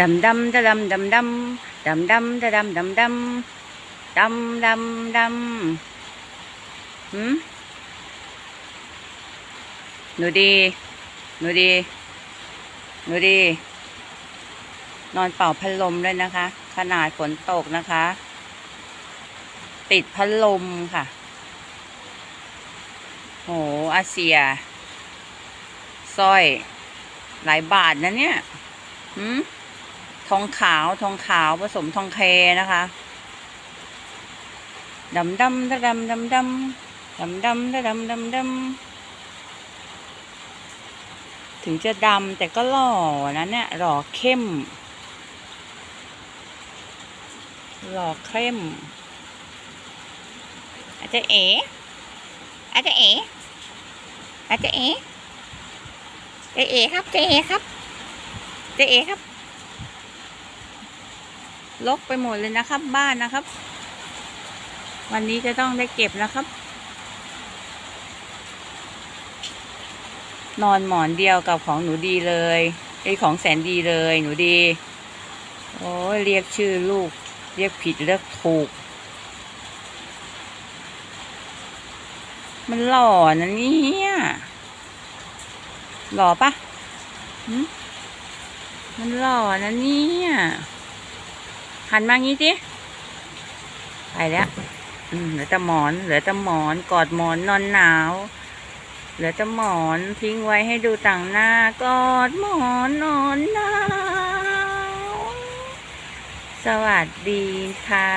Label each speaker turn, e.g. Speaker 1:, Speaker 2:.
Speaker 1: ดำดำดะดำดำดำดำดำดะดำดำดำดำดำดำหืมหนูดี หนูดี หนูดี นอนเป่าพัดลมด้วยนะคะ ขนาดฝนตกนะคะ ติดพัดลมค่ะ โหอาเซียสร้อย หลายบาทนะเนี่ย หืม องขาวทองขาวผสมทองเคนะคะดำดำดำดำดำดำดำดำดำดำดำถึงจะดำแต่ก็หล่อนะเนี่ยหล่อเข้ม หล่อเข้ม อาจจะเอ๋อาจจะเอ๋อาจจะเอ๋เจ๊เอ๋ครับเจเอ๋ครับเจเอ๋ครับ ลกไปหมดเลยนะครับ บ้านนะครับ วันนี้จะต้องได้เก็บนะครับ นอนหมอนเดียวกับของหนูดีเลยไอของแสนดีเลยหนูดี โอ้ยเรียกชื่อลูก เรียกผิดเรียกถูก มันหล่อนะเนี่ยหล่อปะมันหล่อนะเนี่ย หันมางี้สิไปแล้วเหลือแต่หมอน เหลือแต่หมอน กอดหมอนนอนหนาว เหลือแต่หมอนทิ้งไว้ให้ดูต่างหน้า กอดหมอนนอนหนาว สวัสดีค่ะ